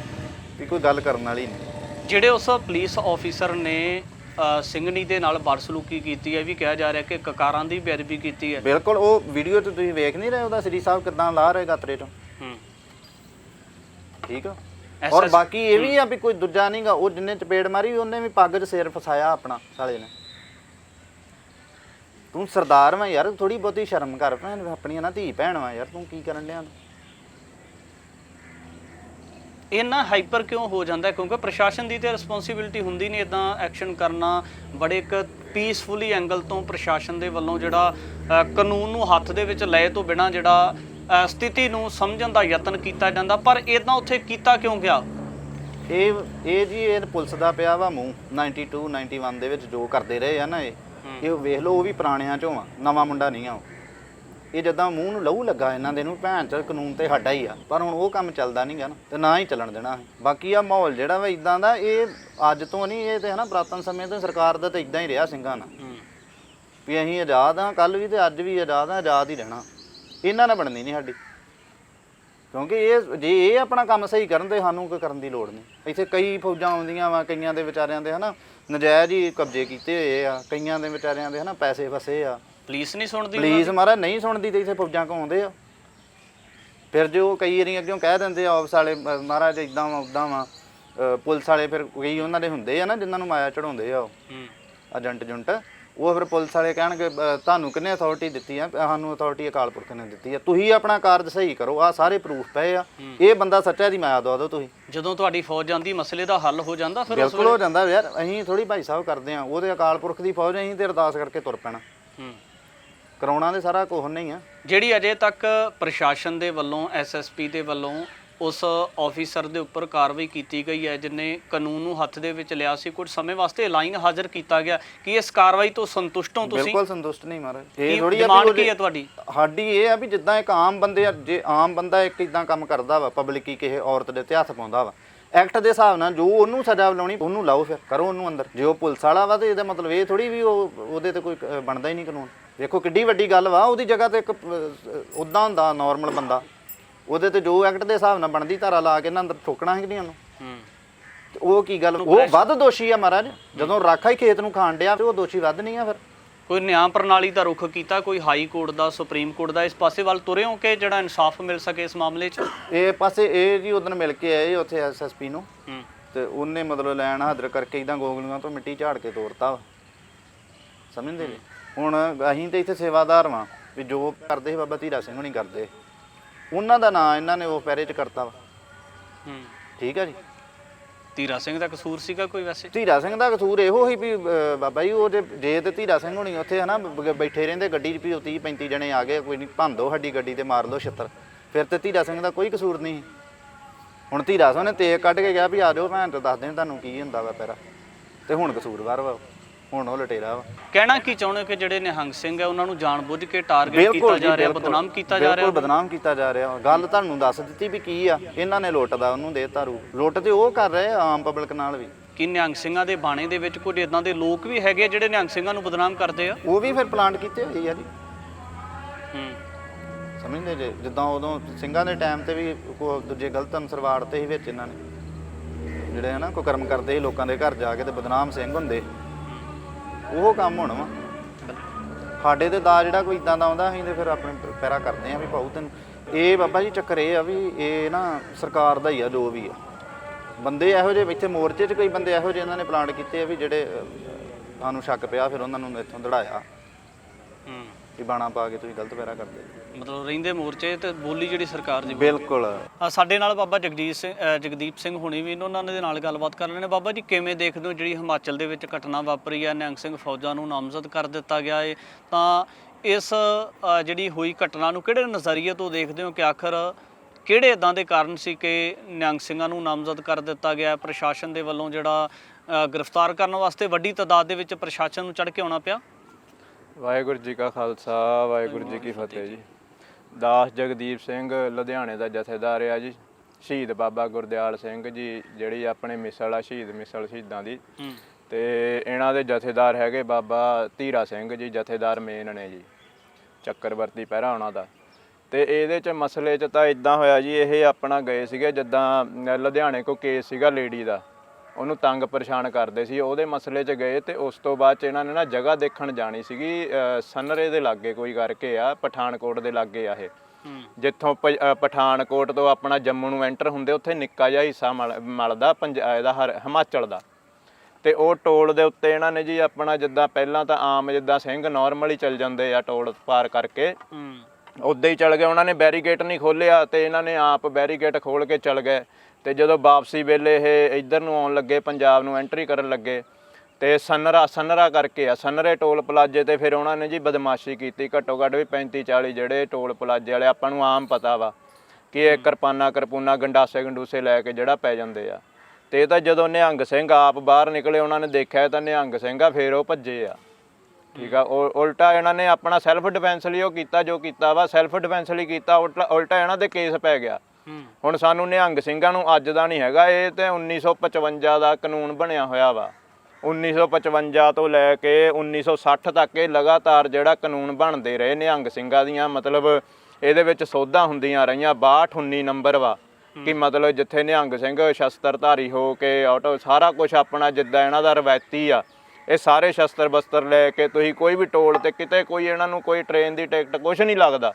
Speaker 2: ਵੀ ਕੋਈ ਗੱਲ ਕਰਨ ਵਾਲੀ ਨਹੀਂ।
Speaker 3: ਜਿਹੜੇ ਉਸ ਪੁਲਿਸ ਆਫੀਸਰ ਨੇ ਅ, ਸਿੰਘਣੀ ਦੇ ਨਾਲ ਬਦਸਲੂਕੀ ਕੀਤੀ ਹੈ ਇਹ ਵੀ ਕਿਹਾ ਜਾ ਰਿਹਾ ਕਿ ਕਕਾਰਾਂ ਦੀ ਬੇਅਦਬੀ ਕੀਤੀ ਹੈ।
Speaker 2: ਬਿਲਕੁਲ ਉਹ ਵੀਡੀਓ ਤੇ ਤੁਸੀਂ ਵੇਖ ਨਹੀਂ ਰਹੇ ਉਹਦਾ ਸ੍ਰੀ ਸਾਹਿਬ ਕਿਦਾਂ ਲਾ ਰਹੇ ਗਾਤਰੇ ਤੋਂ।
Speaker 3: ਹੂੰ।
Speaker 2: ਠੀਕ ਆ? ਔਰ ਬਾਕੀ ਇਹ ਵੀ ਆ ਵੀ ਕੋਈ ਦੂਜਾ ਨਹੀਂਗਾ ਉਹ ਜਿੰਨੇ ਚਪੇੜ ਮਾਰੀ ਉਹਨੇ ਵੀ ਪੱਗ 'ਚ ਸਿਰ ਫਸਾਇਆ ਆਪਣਾ ਸਾਲੇ ਨੇ। ਤੂੰ ਸਰਦਾਰ ਵਾਂ ਯਾਰ ਥੋੜੀ ਬਹੁਤੀ ਸ਼ਰਮ ਕਰ ਭੈਣ ਆਪਣੀ ਨਾ ਧੀ ਭੈਣ ਵਾਂ ਯਾਰ ਤੂੰ ਕੀ ਕਰਨ ਲਿਆ
Speaker 3: ਇੰਨਾ ਹਾਈਪਰ ਕਿਉਂ ਹੋ ਜਾਂਦਾ? ਕਿਉਂਕਿ ਪ੍ਰਸ਼ਾਸਨ ਦੀ ਤੇ ਰਿਸਪੌਂਸਿਬਿਲਟੀ ਹੁੰਦੀ ਨਹੀਂ ਇਦਾਂ ਐਕਸ਼ਨ ਕਰਨਾ ਬੜੇ ਇੱਕ ਪੀਸਫੁਲੀ ਐਂਗਲ ਤੋਂ ਪ੍ਰਸ਼ਾਸਨ ਦੇ ਵੱਲੋਂ ਜਿਹੜਾ ਕਾਨੂੰਨ ਨੂੰ ਹੱਥ ਦੇ ਵਿੱਚ ਲਏ ਤੋਂ ਬਿਨਾ ਜਿਹੜਾ ਸਥਿਤੀ ਨੂੰ ਸਮਝਣ ਦਾ ਯਤਨ ਕੀਤਾ ਜਾਂਦਾ ਪਰ ਇਦਾਂ ਉੱਥੇ ਕੀਤਾ ਕਿਉਂ ਗਿਆ?
Speaker 2: ਇਹ ਇਹ ਜੀ ਇਹ ਪੁਲਿਸ ਦਾ ਪਿਆ ਵਾ ਮੂੰਹ 92 91 ਦੇ ਵਿੱਚ ਜੋ ਕਰਦੇ ਰਹੇ ਆ ਨਾ ਇਹ। ਇਹ ਵੇਖ ਲਓ ਉਹ ਵੀ ਪੁਰਾਣਿਆਂ ਚੋਂ ਆ ਨਵਾਂ ਮੁੰਡਾ ਨਹੀਂ ਆ ਉਹ। ਇਹ ਜਦਾਂ ਮੂੰਹ ਨੂੰ ਲਹੂ ਲੱਗਾ ਇਹਨਾਂ ਦੇ ਨੂੰ ਭੈਣ ਚ ਕਾਨੂੰਨ ਤੇ ਸਾਡਾ ਹੀ ਆ। ਪਰ ਹੁਣ ਉਹ ਕੰਮ ਚੱਲਦਾ ਨਹੀਂਗਾ ਨਾ ਤੇ ਨਾ ਹੀ ਚੱਲਣ ਦੇਣਾ ਅਸੀਂ। ਬਾਕੀ ਆ ਮਾਹੌਲ ਜਿਹੜਾ ਵਾ ਇਦਾਂ ਦਾ ਇਹ ਅੱਜ ਤੋਂ ਨਹੀਂ ਇਹ ਤੇ ਹਨਾ ਪ੍ਰਾਤਨ ਸਮੇਂ ਤੋਂ ਸਰਕਾਰ ਦਾ ਤਾਂ ਇਦਾਂ ਹੀ ਰਿਹਾ ਸਿੰਘਾਂ ਨਾਲ। ਵੀ ਅਸੀਂ ਆਜ਼ਾਦ ਆ ਕੱਲ ਵੀ ਤੇ ਅੱਜ ਵੀ ਆਜ਼ਾਦ ਆ ਆਜ਼ਾਦ ਹੀ ਰਹਿਣਾ। ਇਹਨਾਂ ਨਾਲ ਬਣਨੀ ਨਹੀਂ ਸਾਡੀ। ਕਿਉਂਕਿ ਇਹ ਜੇ ਇਹ ਆਪਣਾ ਕੰਮ ਸਹੀ ਕਰਨ ਤੇ ਸਾਨੂੰ ਕੋਈ ਕਰਨ ਦੀ ਲੋੜ ਨਹੀਂ। ਇੱਥੇ ਕਈ ਫੌਜਾਂ ਆਉਂਦੀਆਂ ਵਾ ਕਈਆਂ ਦੇ ਵਿਚਾਰਿਆਂ ਦੇ ਹਨਾ। ਨਜਾਇਜ਼ ਹੀ ਕਬਜ਼ੇ ਕੀਤੇ ਹੋਏ ਆ ਕਈਆਂ ਦੇ ਵਿਚਾਰਿਆਂ ਦੇ ਹਨਾ ਪੈਸੇ ਫਸੇ ਆ।
Speaker 3: ਪੁਲਿਸ ਨਹੀਂ ਸੁਣਦੀ
Speaker 2: ਪੁਲਿਸ ਮਾਰਾ ਨਹੀਂ ਸੁਣਦੀ ਤੇ ਇੱਥੇ ਫੌਜਾਂ ਕੋ ਆਉਂਦੇ ਆ? ਫਿਰ ਜੋ ਕਈ ਵਾਰੀ ਅੱਗੇ ਕਹਿ ਦਿੰਦੇ ਆ ਆਫਿਸ ਵਾਲੇ ਮਹਾਰਾਜ ਇਦਾਂ ਵਾ ਉਦਾਂ ਵਾ। ਪੁਲਿਸ ਵਾਲੇ ਫਿਰ ਕਈ ਉਹਨਾਂ ਦੇ ਹੁੰਦੇ ਆ ਨਾ ਜਿਨ੍ਹਾਂ ਨੂੰ ਮਾਇਆ ਚੜਾਉਂਦੇ ਆ ਉਹ।
Speaker 3: ਹੂੰ।
Speaker 2: ਏਜੰਟ ਜੁੰਟ ਉਹ ਫਿਰ ਪੁਲਿਸ ਵਾਲੇ ਕਹਿਣਗੇ ਅ, ਤੁਹਾਨੂੰ ਕਿੰਨੇ ਅਥਾਰਟੀ ਦਿੱਤੀ ਆ? ਸਾਨੂੰ ਅਥਾਰਟੀ ਅਕਾਲ ਪੁਰਖ ਨੇ ਦਿੱਤੀ ਆ। ਤੁਸੀਂ ਆਪਣਾ ਕਾਰਜ ਸਹੀ ਕਰੋ ਆ ਸਾਰੇ ਪ੍ਰੂਫ ਪਏ ਆ। ਇਹ ਬੰਦਾ ਸੱਚਾ ਦੀ ਮਾਇਆ ਦਵਾ ਦਿਓ ਤੁਸੀਂ।
Speaker 3: ਜਦੋਂ ਤੁਹਾਡੀ ਫੌਜ ਜਾਂਦੀ ਮਸਲੇ ਦਾ ਹੱਲ ਹੋ ਜਾਂਦਾ ਫਿਰ ਉਸ
Speaker 2: ਬਿਲਕੁਲ ਹੋ ਜਾਂਦਾ ਯਾਰ ਅਸੀਂ ਥੋੜੀ ਭਾਈ ਸਾਹਿਬ ਕਰਦੇ ਆ ਉਹਦੇ ਅਕਾਲ ਪੁਰਖ ਦੀ ਫੌਜ ਅਸੀਂ ਤੇ ਅਰਦਾਸ ਕਰਕੇ ਤੁਰ ਪੈਣਾ।
Speaker 3: ਹੂੰ।
Speaker 2: ਕਰਾਉਣਾ ਦੇ ਸਾਰਾ ਕੁਝ ਨਹੀਂ ਆ।
Speaker 3: ਜਿਹੜੀ ਅਜੇ ਤੱਕ ਪ੍ਰਸ਼ਾਸਨ ਦੇ ਵੱਲੋਂ ਐਸਐਸਪੀ ਦੇ ਵੱਲੋਂ ਉਸ ਆਫੀਸਰ ਦੇ ਉੱਪਰ ਕਾਰਵਾਈ ਕੀਤੀ ਗਈ ਹੈ ਜਿਨੇ ਕਾਨੂੰਨ ਨੂੰ ਹੱਥ ਦੇ ਵਿੱਚ ਲਿਆ ਸੀ। ਕੁਝ ਸਮੇਂ ਵਾਸਤੇ ਲਾਈਨ ਹਾਜ਼ਰ ਕੀਤਾ ਗਿਆ। ਕਿ ਇਸ ਕਾਰਵਾਈ ਤੋਂ ਸੰਤੁਸ਼ਟ ਹੋ ਤੁਸੀਂ?
Speaker 2: ਬਿਲਕੁਲ ਸੰਤੁਸ਼ਟ ਨਹੀਂ ਮਹਾਰਾਜ। ਇਹ ਥੋੜੀ
Speaker 3: ਡਿਮਾਂਡ ਕੀ ਹੈ ਤੁਹਾਡੀ?
Speaker 2: ਸਾਡੀ ਇਹ ਆ ਵੀ ਜਿੱਦਾਂ ਇੱਕ ਆਮ ਬੰਦੇ ਆ ਜੇ ਆਮ ਬੰਦਾ ਇੱਕ ਇਦਾਂ ਕੰਮ ਕਰਦਾ ਵਾ ਪਬਲਿਕ ਕਿਸੇ ਔਰਤ ਦੇ ਉੱਤੇ ਹੱਥ ਪਾਉਂਦਾ ਵਾ। ਐਕਟ ਦੇ ਹਿਸਾਬ ਨਾਲ ਜੋ ਉਹਨੂੰ ਸਜ਼ਾ ਲਾਉਣੀ ਉਹਨੂੰ ਲਾਓ ਫਿਰ ਕਰੋ ਉਹਨੂੰ ਅੰਦਰ। ਜੇ ਉਹ ਪੁਲਿਸ ਵਾਲਾ ਵਾ ਤੇ ਇਹਦਾ ਮਤਲਬ ਇਹ ਥੋੜੀ ਵੀ ਉਹ ਉਹਦੇ ਤੇ ਕੋਈ ਅ, ਬਣਦਾ ਹੀ ਨਹੀਂ ਕਾਨੂੰਨ। ਵੇਖੋ ਕਿੱਡੀ ਵੱਡੀ ਗੱਲ ਵਾ ਉਹਦੀ ਜਗ੍ਹਾ ਤੇ ਇੱਕ ਉਦਾਂ ਹੁੰਦਾ ਨਾਰਮਲ ਬੰਦਾ। ਉਹਦੇ ਤੇ ਜੋ ਐਕਟ ਦੇ ਹਿਸਾਬ ਨਾਲ ਬਣਦੀ ਧਾਰਾ ਲਾ ਕੇ ਇਹਨਾਂ ਅੰਦਰ ਠੋਕਣਾ ਹੈ ਕਿ ਨਹੀਂ ਉਹਨੂੰ?
Speaker 3: ਹੂੰ।
Speaker 2: ਤੇ ਉਹ ਕੀ ਗੱਲ ਉਹ ਵੱਧ ਦੋਸ਼ੀ ਆ ਮਹਾਰਾਜ। ਜਦੋਂ ਰਾਖਾ ਹੀ ਖੇਤ ਨੂੰ ਖਾਣ ਡਿਆ ਤੇ ਉਹ ਦੋਸ਼ੀ ਵੱਧ ਨਹੀਂ ਆ ਫਿਰ।
Speaker 3: ਕੋਈ ਨਿਆਂ ਪ੍ਰਣਾਲੀ ਦਾ ਰੁਖ ਕੀਤਾ ਕੋਈ ਹਾਈ ਕੋਰਟ ਦਾ ਸੁਪਰੀਮ ਕੋਰਟ ਦਾ ਇਸ ਪਾਸੇ ਵੱਲ ਤੁਰੇ ਹੋ ਕਿ ਜਿਹੜਾ ਇਨਸਾਫ ਮਿਲ ਸਕੇ ਇਸ ਮਾਮਲੇ 'ਚ?
Speaker 2: ਇਹ ਪਾਸੇ ਇਹ ਜੀ ਉਦੋਂ ਮਿਲ ਕੇ ਆਏ ਉੱਥੇ ਐਸਐਸਪੀ ਨੂੰ।
Speaker 3: ਹੂੰ।
Speaker 2: ਤੇ ਉਹਨੇ ਮਤਲਬ ਲੈਣ ਹਾਜ਼ਰ ਕਰਕੇ ਇਦਾਂ ਗੋਗਲੀਆਂ ਤੋਂ ਮਿੱਟੀ ਝਾੜ ਕੇ ਤੋੜਤਾ ਵਾ। ਸਮਝਦੇ ਜੀ ਹੁਣ ਅਸੀਂ ਤੇ ਇੱਥੇ ਸੇਵਾਦਾਰ ਵਾਂ ਵੀ ਜੋ ਕਰਦੇ ਸੀ ਬਾਬਾ ਧੀਰਾ ਸਿੰਘ ਹੁਣੀ ਕਰਦੇ। ਉਹਨਾਂ ਦਾ ਨਾਂ ਇਹਨਾਂ ਨੇ ਉਹ ਪੈਰੇ 'ਚ ਕਰਤਾ ਵਾ।
Speaker 3: ਹੂੰ।
Speaker 2: ਠੀਕ ਆ ਜੀ।
Speaker 3: ਧੀਰਾ ਸਿੰਘ ਦਾ ਕਸੂਰ ਸੀਗਾ ਕੋਈ ਵੈਸੇ?
Speaker 2: ਧੀਰਾ ਸਿੰਘ ਦਾ ਕਸੂਰ ਇਹੋ ਹੀ ਵੀ ਅਹ, ਬਾਬਾ ਜੀ ਉਹ ਜੇ ਜੇ ਤੇ ਧੀਰਾ ਸਿੰਘ ਹੁਣੀ ਉੱਥੇ ਹਨਾ ਬ- ਬੈਠੇ ਰਹਿੰਦੇ ਗੱਡੀ 'ਚ ਵੀ ਉਹ 30 35 ਜਣੇ ਆ ਗਏ ਕੋਈ ਨਹੀਂ ਭੰਦੋ ਸਾਡੀ ਗੱਡੀ ਤੇ ਮਾਰ ਲਓ ਛੱਤਰ। ਫਿਰ ਤੇ ਧੀਰਾ ਸਿੰਘ ਦਾ ਕੋਈ ਕਸੂਰ ਨਹੀਂ ਹੁਣ ਧੀਰਾ ਸਿੰਘ ਨੇ ਤੇਗ ਕੱਢ ਕੇ ਗਿਆ ਵੀ ਆ ਜਾਓ ਭੈਣ ਤੇ ਦੱਸ ਦੇਣ ਤੁਹਾਨੂੰ ਕੀ ਹੁੰਦਾ ਵਾ ਪੈਰਾ ਤੇ ਹੁਣ ਕਸੂਰਵਾਰ ਵਾ ਉਹ। ਹੁਣ ਉਹ ਲਟੇਰਾ ਵਾ।
Speaker 3: ਕਹਿਣਾ ਕੀ ਚਾਹੁੰਦੇ ਹੋ ਕਿ ਜਿਹੜੇ ਨਿਹੰਗ ਸਿੰਘ ਹੈ ਉਹਨਾਂ ਨੂੰ ਜਾਣਬੁੱਝ ਕੇ ਟਾਰਗੇਟ ਕੀਤਾ
Speaker 2: ਜੀ,
Speaker 3: ਰਿਹਾ। ਬਦਨਾਮ ਕੀਤਾ ਜਾ ਰਿਹਾ?
Speaker 2: ਬਿਲਕੁਲ ਬਦਨਾਮ ਕੀਤਾ ਜਾ ਰਿਹਾ। ਗੱਲ ਤੁਹਾਨੂੰ ਦੱਸ ਦਿੱਤੀ ਵੀ ਕੀ ਆ ਇਹਨਾਂ ਨੇ ਲੁੱਟ ਦਾ ਉਹਨੂੰ ਦੇਤਾ ਰੂ ਲੁੱਟ ਤੇ ਉਹ ਕਰ ਰਹੇ ਆ ਆਮ ਪਬਲਿਕ ਨਾਲ ਵੀ।
Speaker 3: ਕਿ ਨਿਹੰਗ ਸਿੰਘਾਂ ਦੇ ਬਾਣੇ ਦੇ ਵਿੱਚ ਕੁਝ ਇਦਾਂ ਦੇ ਲੋਕ ਵੀ ਹੈਗੇ ਆ ਜਿਹੜੇ ਨਿਹੰਗ ਸਿੰਘਾਂ ਨੂੰ ਬਦਨਾਮ ਕਰਦੇ ਆ?
Speaker 2: ਉਹ ਵੀ ਫਿਰ ਪਲਾਂਟ ਕੀਤੇ ਹੋਏ ਆ ਜੀ।
Speaker 3: ਹੂੰ।
Speaker 2: ਸਮਝਦੇ ਜੇ? ਜਿੱਦਾਂ ਉਦੋਂ ਸਿੰਘਾਂ ਦੇ ਟਾਈਮ ਤੇ ਵੀ ਕੋ ਦੂਜੇ ਗਲਤ ਅਨਸਰ ਵਾੜਤੇ ਸੀ ਵਿੱਚ ਇਹਨਾਂ ਨੇ। ਜਿਹੜੇ ਹਨਾ ਕੋ ਕਰਮ ਕਰਦੇ ਸੀ ਲੋਕਾਂ ਦੇ ਘਰ ਜਾ ਕੇ ਤੇ ਬਦਨਾਮ ਸਿੰਘ ਹੁੰਦੇ। ਉਹ ਕੰਮ ਹੁਣ ਵਾ। ਸਾਡੇ ਤੇ ਦਾ ਜਿਹੜਾ ਕੋਈ ਇਦਾਂ ਦਾ ਆਉਂਦਾ, ਅਸੀਂ ਤੇ ਫਿਰ ਆਪਣੇ ਪੈਰਾ ਕਰਦੇ ਆ ਵੀ ਭਾਊ ਤੈਨੂੰ। ਇਹ ਬਾਬਾ ਜੀ ਚੱਕਰ ਇਹ ਆ ਵੀ ਇਹ ਨਾ ਸਰਕਾਰ ਦਾ ਹੀ ਆ, ਜੋ ਵੀ ਆ। ਬੰਦੇ ਇਹੋ ਜਿਹੇ, ਇੱਥੇ ਮੋਰਚੇ 'ਚ ਕਈ ਬੰਦੇ ਇਹੋ ਜਿਹੇ ਇਹਨਾਂ ਨੇ ਪਲਾਂਟ ਕੀਤੇ ਆ ਵੀ ਜਿਹੜੇ ਸਾਨੂੰ ਸ਼ੱਕ ਪਿਆ, ਫਿਰ ਉਹਨਾਂ ਨੂੰ ਇੱਥੋਂ ਦੜਾਇਆ।
Speaker 3: ਹੂੰ।
Speaker 2: ਵੀ ਬਾਣਾ ਪਾ ਕੇ ਤੁਸੀਂ ਗਲਤ ਪੈਰਾ ਕਰਦੇ
Speaker 3: ਮਤਲਬ ਰਹਿੰਦੇ ਮੋਰਚੇ ਤੇ ਬੋਲੀ ਜਿਹੜੀ ਸਰਕਾਰ ਦੀ
Speaker 2: ਬਿਲਕੁਲ।
Speaker 3: ਸਾਡੇ ਨਾਲ ਬਾਬਾ ਜਗਜੀਤ ਸਿੰਘ ਅ, ਜਗਦੀਪ ਸਿੰਘ ਹੁਣੀ ਵੀ ਇਹਨਾਂ ਦੇ ਨਾਲ ਗੱਲਬਾਤ ਕਰ ਰਹੇ ਨੇ ਬਾਬਾ ਜੀ ਕਿਵੇਂ ਦੇਖਦੇ ਹੋ ਜਿਹੜੀ ਹਿਮਾਚਲ ਦੇ ਵਿੱਚ ਘਟਨਾ ਵਾਪਰੀ ਹੈ? ਨਿਹੰਗ ਸਿੰਘ ਫੌਜਾਂ ਨੂੰ ਨਾਮਜ਼ਦ ਕਰ ਦਿੱਤਾ ਗਿਆ ਹੈ ਤਾਂ ਇਸ ਅ, ਜਿਹੜੀ ਹੋਈ ਘਟਨਾ ਨੂੰ ਕਿਹੜੇ ਨਜ਼ਰੀਏ ਤੋਂ ਦੇਖਦੇ ਹੋ ਕਿ ਆਖਰ ਕਿਹੜੇ ਇਦਾਂ ਦੇ ਕਾਰਨ ਸੀ ਕਿ ਨਿਹੰਗ ਸਿੰਘਾਂ ਨੂੰ ਨਾਮਜ਼ਦ ਕਰ ਦਿੱਤਾ ਗਿਆ? ਹੈ? ਪ੍ਰਸ਼ਾਸਨ ਦੇ ਵੱਲੋਂ ਜਿਹੜਾ ਅ, ਗ੍ਰਿਫਤਾਰ ਕਰਨ ਵਾਸਤੇ ਵੱਡੀ ਤਾਦਾਦ ਦੇ ਵਿੱਚ ਪ੍ਰਸ਼ਾਸਨ ਨੂੰ ਚੜ੍ਹ ਕੇ ਆਉਣਾ ਪਿਆ?
Speaker 4: ਵਾਹਿਗੁਰੂ ਜੀ ਕਾ ਖਾਲਸਾ ਵਾਹਿਗੁਰੂ ਜੀ ਕੀ ਫਤਿਹ ਜੀ। ਦਾਸ ਜਗਦੀਪ ਸਿੰਘ ਲੁਧਿਆਣੇ ਦਾ ਜਥੇਦਾਰ ਆ ਜੀ। ਸ਼ਹੀਦ ਬਾਬਾ ਗੁਰਦਿਆਲ ਸਿੰਘ ਜੀ ਜਿਹੜੀ ਆਪਣੇ ਮਿਸਲ ਆ ਸ਼ਹੀਦ ਮਿਸਲ ਸ਼ਹੀਦਾਂ ਦੀ। ਤੇ ਇਹਨਾਂ ਦੇ ਜਥੇਦਾਰ ਹੈਗੇ ਬਾਬਾ ਧੀਰਾ ਸਿੰਘ ਜੀ ਜਥੇਦਾਰ ਮੇਨ ਨੇ ਜੀ। ਚੱਕਰਵਰਤੀ ਪਹਿਰਾ ਉਹਨਾਂ ਦਾ। ਤੇ ਇਹਦੇ ਚ ਮਸਲੇ ਚ ਤਾਂ ਇਦਾਂ ਹੋਇਆ ਜੀ ਇਹ ਆਪਣਾ ਗਏ ਸੀਗੇ ਜਿੱਦਾਂ ਲੁਧਿਆਣੇ ਕੋ ਕੇਸ ਸੀਗਾ ਲੇਡੀ ਦਾ। ਉਹਨੂੰ ਤੰਗ ਪਰੇਸ਼ਾਨ ਕਰਦੇ ਸੀ ਉਹਦੇ ਮਸਲੇ 'ਚ ਗਏ ਤੇ ਉਸ ਤੋਂ ਬਾਅਦ 'ਚ ਇਹਨਾਂ ਨੇ ਨਾ ਜਗ੍ਹਾ ਦੇਖਣ ਜਾਣੀ ਸੀਗੀ ਸਨਰੇ ਦੇ ਲਾਗੇ ਕੋਈ ਕਰਕੇ ਆ ਪਠਾਨਕੋਟ ਦੇ ਲਾਗੇ ਆ ਇਹ। ਜਿੱਥੋਂ ਪਠਾਨਕੋਟ ਤੋਂ ਆਪਣਾ ਜੰਮੂ ਨੂੰ ਐਂਟਰ ਹੁੰਦੇ ਉੱਥੇ ਨਿੱਕਾ ਜਿਹਾ ਹਿੱਸਾ ਮਲ- ਮਲਦਾ ਪੰਜ ਇਹਦਾ ਹਰ- ਹਿਮਾਚਲ ਦਾ। ਤੇ ਉਹ ਟੋਲ ਦੇ ਉੱਤੇ ਇਹਨਾਂ ਨੇ ਜੀ ਆਪਣਾ ਜਿੱਦਾਂ ਪਹਿਲਾਂ ਤਾਂ ਆਮ ਜਿੱਦਾਂ ਸਿੰਘ ਨਾਰਮਲੀ ਚੱਲ ਜਾਂਦੇ ਆ ਟੋਲ ਪਾਰ ਕਰਕੇ। ਉੱਦਾਂ ਹੀ ਚੱਲ ਗਏ ਉਹਨਾਂ ਨੇ ਬੈਰੀਗੇਟ ਨਹੀਂ ਖੋਲਿਆ ਤੇ ਇਹਨਾਂ ਨੇ ਆਪ ਬੈਰੀਗੇਟ ਖੋਲ ਕੇ ਚੱਲ ਗਏ। ਤੇ ਜਦੋਂ ਵਾਪਸੀ ਵੇਲੇ ਇਹ ਇੱਧਰ ਨੂੰ ਆਉਣ ਲੱਗੇ, ਪੰਜਾਬ ਨੂੰ ਐਂਟਰੀ ਕਰਨ ਲੱਗੇ, ਤੇ ਸਨਰਾ ਸਨਰਾ ਕਰਕੇ ਆ, ਸਨਰੇ ਟੋਲ ਪਲਾਜੇ ਤੇ ਫਿਰ ਉਹਨਾਂ ਨੇ ਜੀ ਬਦਮਾਸ਼ੀ ਕੀਤੀ। ਘੱਟੋ ਘੱਟ ਵੀ 35 40 ਜਿਹੜੇ ਟੋਲ ਪਲਾਜੇ ਵਾਲੇ, ਆਪਾਂ ਨੂੰ ਆਮ ਪਤਾ ਵਾ ਕਿ ਇਹ ਕਿਰਪਾਨਾ, ਕਿਰਪੂਨਾ, ਗੰਡਾਸੇ, ਗੰਡੂਸੇ ਲੈ ਕੇ ਜਿਹੜਾ ਪੈ ਜਾਂਦੇ ਆ। ਤੇ ਇਹ ਤਾਂ ਜਦੋਂ ਨਿਹੰਗ ਸਿੰਘ ਆਪ ਬਾਹਰ ਨਿਕਲੇ, ਉਹਨਾਂ ਨੇ ਦੇਖਿਆ ਤਾਂ ਨਿਹੰਗ ਸਿੰਘ ਆ, ਫਿਰ ਉਹ ਭੱਜੇ ਆ। ਠੀਕ ਆ, ਉ- ਉਲਟਾ ਇਹਨਾਂ ਨੇ ਆਪਣਾ ਸੈਲਫ ਡਿਫੈਂਸ ਲਈ ਉਹ ਕੀਤਾ, ਜੋ ਕੀਤਾ ਵਾ ਸੈਲਫ ਡਿਫੈਂਸ ਲਈ ਕੀਤਾ, ਉਲਟਾ ਉਲਟਾ ਇਹਨਾਂ ਦੇ ਕੇਸ ਪੈ ਗਿਆ। ਹੁਣ ਸਾਨੂੰ ਨਿਹੰਗ ਸਿੰਘਾਂ ਨੂੰ ਅੱਜ ਦਾ ਨਹੀਂ ਹੈਗਾ ਇਹ ਤੇ 1955 ਦਾ ਕਾਨੂੰਨ ਬਣਿਆ ਹੋਇਆ ਵਾ। 1955 ਤੋਂ ਲੈ ਕੇ 1960 ਤੱਕ ਇਹ ਲਗਾਤਾਰ ਜਿਹੜਾ ਕਾਨੂੰਨ ਬਣਦੇ ਰਹੇ ਨਿਹੰਗ ਸਿੰਘਾਂ ਦੀਆਂ ਮਤਲਬ ਇਹਦੇ ਵਿੱਚ ਸੋਧਾਂ ਹੁੰਦੀਆਂ ਰਹੀਆਂ 62 19 ਨੰਬਰ ਵਾ। ਕਿ ਮਤਲਬ ਜਿੱਥੇ ਨਿਹੰਗ ਸਿੰਘ ਸ਼ਸਤਰਧਾਰੀ ਹੋ ਕੇ ਆਟੋ ਸਾਰਾ ਕੁਝ ਆਪਣਾ ਜਿੱਦਾਂ ਇਹਨਾਂ ਦਾ ਰਵਾਇਤੀ ਆ ਇਹ ਸਾਰੇ ਸ਼ਸਤਰ ਬਸਤਰ ਲੈ ਕੇ ਤੁਸੀਂ ਕੋਈ ਵੀ ਟੋਲ ਤੇ ਕਿਤੇ ਕੋਈ ਇਹਨਾਂ ਨੂੰ ਕੋਈ ਟ੍ਰੇਨ ਦੀ ਟਿਕਟ ਕੁਝ ਨਹੀਂ ਲੱਗਦਾ।